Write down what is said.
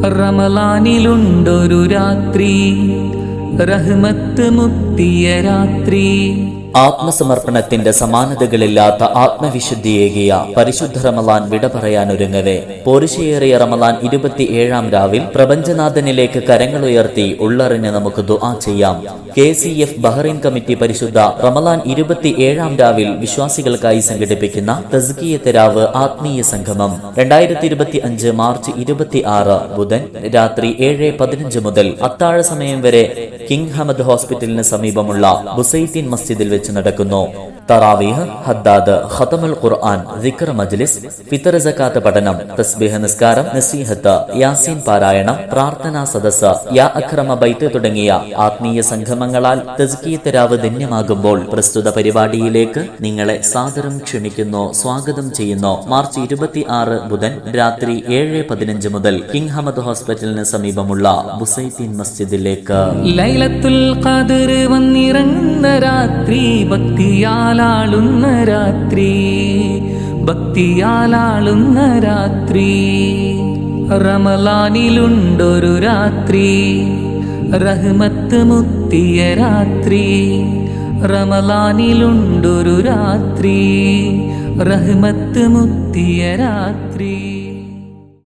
റമലാനിലുണ്ടൊരു രാത്രി റഹ്മത്ത് മുത്തിയ രാത്രി. ആത്മസമർപ്പണത്തിന്റെ സമാനതകളില്ലാത്ത ആത്മവിശുദ്ധിയേകിയ പരിശുദ്ധ റമലാൻ വിട പറയാനൊരുങ്ങവേ. പോരിശയേറിയ റമലാൻ ഇരുപത്തിയേഴാം രാവിൽ പ്രപഞ്ചനാഥനിലേക്ക് കരങ്ങളുയർത്തി ഉള്ളറിഞ്ഞ് നമുക്ക് ദുആ ചെയ്യാം. K C F Bahrain committee പരിശുദ്ധ റമലാൻ ഇരുപത്തിയേഴാം രാവിൽ വിശ്വാസികൾക്കായി സംഘടിപ്പിക്കുന്ന തസ്കിയത്ത് തെരാവ് ആത്മീയ സംഗമം രണ്ടായിരത്തി ഇരുപത്തി അഞ്ച് മാർച്ച് ഇരുപത്തി ആറ് ബുധൻ രാത്രി ഏഴ് പതിനഞ്ച് മുതൽ അത്താഴ സമയം വരെ കിങ് ഹമദ് ഹോസ്പിറ്റലിന് സമീപമുള്ള ബുസൈത്തീൻ മസ്ജിദിൽ വെച്ച് നടക്കുന്നു. തറാവീഹ് ഹദ്ദാദ് ഖത്തമുൽ ഖുർആൻ ദിക്ർ മജ്ലിസ് ഫിത്തർ ജക്കാത്ത് പഠനം തസ്ബീഹ് നിസ്കാരം നസീഹത്ത് യാസീൻ പാരായണം പ്രാർത്ഥനാ സദസ് യാ അക്രമ ബൈത്ത് തുടങ്ങിയ ആത്മീയ സംഗമങ്ങളാൽ തസ്കീത്ത് രാവ് ധന്യമാകുമ്പോൾ പ്രസ്തുത പരിപാടിയിലേക്ക് നിങ്ങളെ സാദരം ക്ഷണിക്കുന്നു സ്വാഗതം ചെയ്യുന്നു. മാർച്ച് ഇരുപത്തി ആറ് ബുധൻ രാത്രി ഏഴ് പതിനഞ്ച് മുതൽ കിങ് ഹമദ് ഹോസ്പിറ്റലിന് സമീപമുള്ള ബുസൈത്തീൻ മസ്ജിദിലേക്ക്. ലൈലത്തുൽ ഖദർ വന്നിറങ്ങുന്ന രാത്രി ഭക്തിയാലാളുന്ന രാത്രി ഭക്തിയാലാളുന്ന രാത്രി. റമലാനിലുണ്ടൊരു രാത്രി റഹ്മത്ത് മുത്തിയ രാത്രി. റമലാനിലുണ്ടൊരു രാത്രി റഹ്മത്ത് മുത്തിയ രാത്രി.